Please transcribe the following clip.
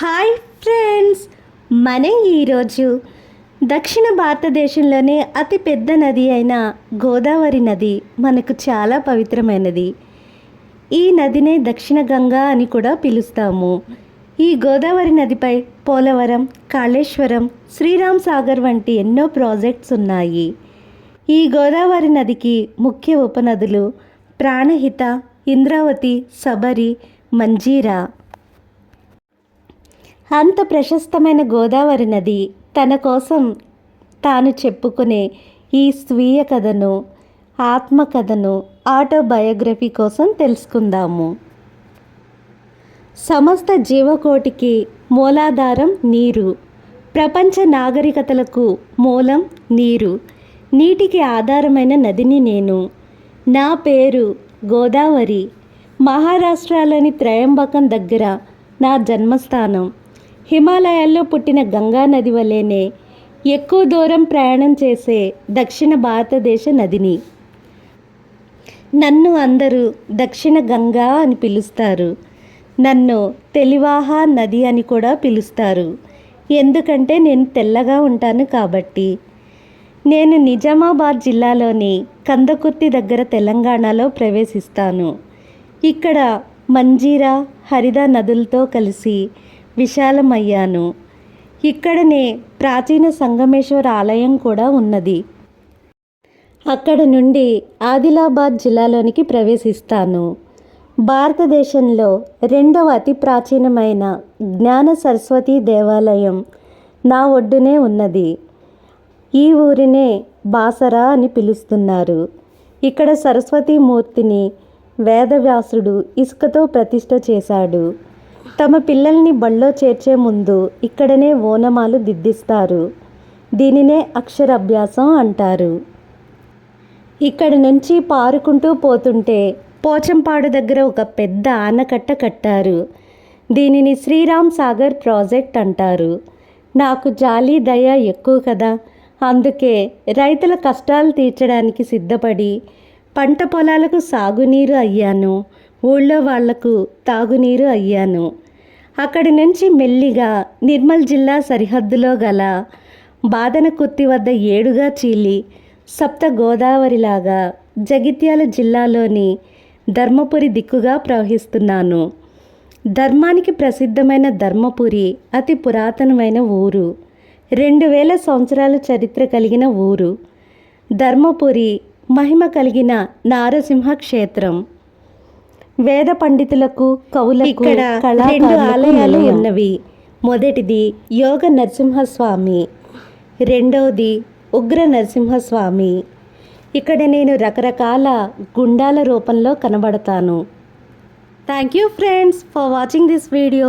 Hi friends. మనం ఈరోజు దక్షిణ భారతదేశంలోనే అతి పెద్ద నది అయిన గోదావరి నది మనకు చాలా పవిత్రమైనది. ఈ నదినే దక్షిణ గంగా అని కూడా పిలుస్తాము. ఈ గోదావరి నదిపై పోలవరం కాళేశ్వరం శ్రీరామ్ సాగర్ వంటి ఎన్నో ప్రాజెక్ట్స్ ఉన్నాయి. ఈ గోదావరి నదికి ముఖ్య ఉపనదులు ప్రాణహిత ఇంద్రావతి సబరి మంజీరా అంత ప్రశస్తమైన గోదావరి నది తన కోసం తాను చెప్పుకునే ఈ స్వీయ కథను ఆత్మకథను ఆటోబయోగ్రఫీ కోసం తెలుసుకుందాము. సమస్త జీవకోటికి మూలాధారం నీరు. ప్రపంచ నాగరికతలకు మూలం నీరు. నీటికి ఆధారమైన నదిని నేను. నా పేరు గోదావరి. మహారాష్ట్రలోని త్రయంబకం దగ్గర నా జన్మస్థానం. హిమాలయాల్లో పుట్టిన గంగా నది వలెనే ఎక్కువ దూరం ప్రయాణం చేసే దక్షిణ భారతదేశ నదిని. నన్ను అందరూ దక్షిణ గంగా అని పిలుస్తారు. నన్ను తెలివాహా నది అని కూడా పిలుస్తారు. ఎందుకంటే నేను తెల్లగా ఉంటాను కాబట్టి. నేను నిజామాబాద్ జిల్లాలోని కందకుర్తి దగ్గర తెలంగాణలో ప్రవేశిస్తాను. ఇక్కడ మంజీరా హరిదా నదులతో కలిసి విశాలమయ్యాను. ఇక్కడనే ప్రాచీన సంగమేశ్వర ఆలయం కూడా ఉన్నది. అక్కడ నుండి ఆదిలాబాద్ జిల్లాలోనికి ప్రవేశిస్తాను. భారతదేశంలో రెండవ అతి ప్రాచీనమైన జ్ఞాన సరస్వతి దేవాలయం నా ఒడ్డునే ఉన్నది. ఈ ఊరినే బాసరా అని పిలుస్తున్నారు. ఇక్కడ సరస్వతి మూర్తిని వేదవ్యాసుడు ఇసుకతో ప్రతిష్ఠ చేశాడు. తమ పిల్లల్ని బళ్ళో చేర్చే ముందు ఇక్కడనే ఓనమాలు దిద్దిస్తారు. దీనినే అక్షరాభ్యాసం అంటారు. ఇక్కడ నుంచి పారుకుంటూ పోతుంటే పోచంపాడు దగ్గర ఒక పెద్ద ఆనకట్ట కట్టారు. దీనిని శ్రీరామ్ సాగర్ ప్రాజెక్ట్ అంటారు. నాకు జాలి దయ ఎక్కువ కదా. అందుకే రైతుల కష్టాలు తీర్చడానికి సిద్ధపడి పంట పొలాలకు సాగునీరు అయ్యాను. ఊళ్ళో వాళ్ళకు తాగునీరు అయ్యాను. అక్కడి నుంచి మెల్లిగా నిర్మల్ జిల్లా సరిహద్దులో గల బాదనకుర్తి వద్ద ఏడుగా చీలి సప్త గోదావరిలాగా జగిత్యాల జిల్లాలోని ధర్మపురి దిక్కుగా ప్రవహిస్తున్నాను. ధర్మానికి ప్రసిద్ధమైన ధర్మపురి అతి పురాతనమైన ఊరు. రెండు వేల సంవత్సరాల చరిత్ర కలిగిన ఊరు. ధర్మపురి మహిమ కలిగిన నారసింహ క్షేత్రం వేద పండితులకు కవులకు రెండు ఆలయాలు ఉన్నవి. మొదటిది యోగ నరసింహస్వామి. రెండవది ఉగ్ర నరసింహస్వామి. ఇక్కడ నేను రకరకాల గుండాల రూపంలో కనబడతాను. Thank you friends for watching this video